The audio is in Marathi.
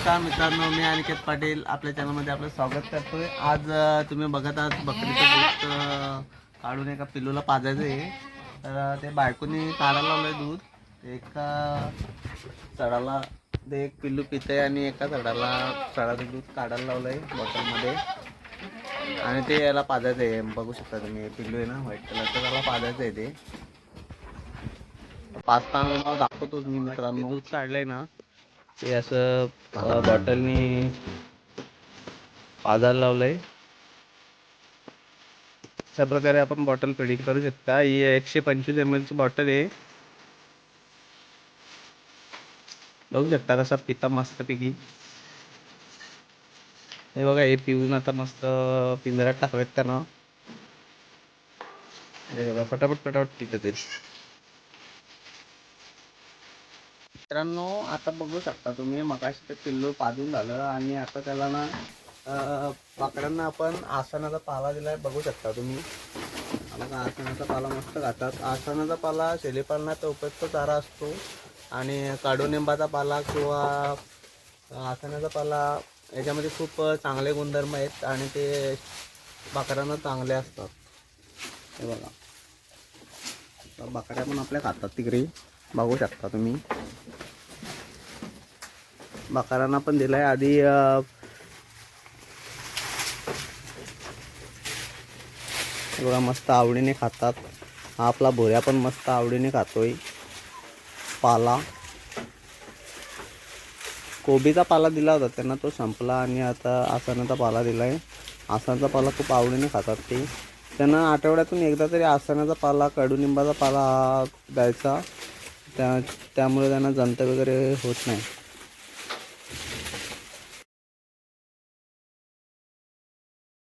नमस्कार मित्रांनो मी अनिकेत पाटील. आपल्या चॅनलमध्ये आपलं स्वागत करतोय. आज तुम्ही बघत आहात बकरीचं दूध काढून एका पिल्लूला पाजायचं आहे. तर ते बायकोनी काढायला लावलंय दूध. एका चढाला ते एक पिल्लू पिते आणि एका चढाला चढाचं दूध काढायला लावलंय बॉटलमध्ये. आणि ते याला पाजायचं आहे. बघू शकता तुम्ही पिल्लू आहे ना व्हाईट कलरचं त्याला पाजायचं आहे ते. पाचताना दाखवतोच मी मित्रांनो. दूध काढलंय ना ते असं बॉटलनी पाजायला लावलंय. अशा प्रकारे आपण बॉटल फिडिंग करू शकता. ही एकशे पंचवीस एम ची बॉटल आहे. बघू शकता कसा पिता मस्त पिकी हे बघा हे पिऊन आता मस्त पिंजऱ्यात टाकलेत त्यानं. हे फटाफट फटाफट पितं ते मित्रांनो आता बघू शकता तुम्ही मगाशी ते पिल्लू पाजून झालं आणि आता त्याला ना पाकड्यांना आपण आसनाचा पाला दिलाय बघू शकता तुम्ही. आसनाचा पाला मस्त खातात आसनाचा पाला शेळीपालनाचा उपयुक्त चारा असतो. आणि काडूनिंबाचा पाला किंवा आसनाचा पाला याच्यामध्ये खूप चांगले गुणधर्म आहेत आणि ते बकऱ्यांना चांगले असतात. हे बघा. तर बकऱ्या पण आपल्या खातात तिकडे. बघू शकता तुम्ही. बकरांना पण दिलाय. आधी बघा मस्त आवडीने खातात. हा आपला भोऱ्या पण मस्त आवडीने खातोय. पाला. कोबीचा पाला दिला होता त्यांना तो संपला आणि आता आसनाचा पाला दिला आहे आसनाचा पाला खूप आवडीने खातात ते. त्यांना आठवड्यातून एकदा तरी आसनाचा पाला कडुनिंबाचा पाला द्यायचा. त्या त्यामुळे त्यांना जंत वगैरे होत नाही.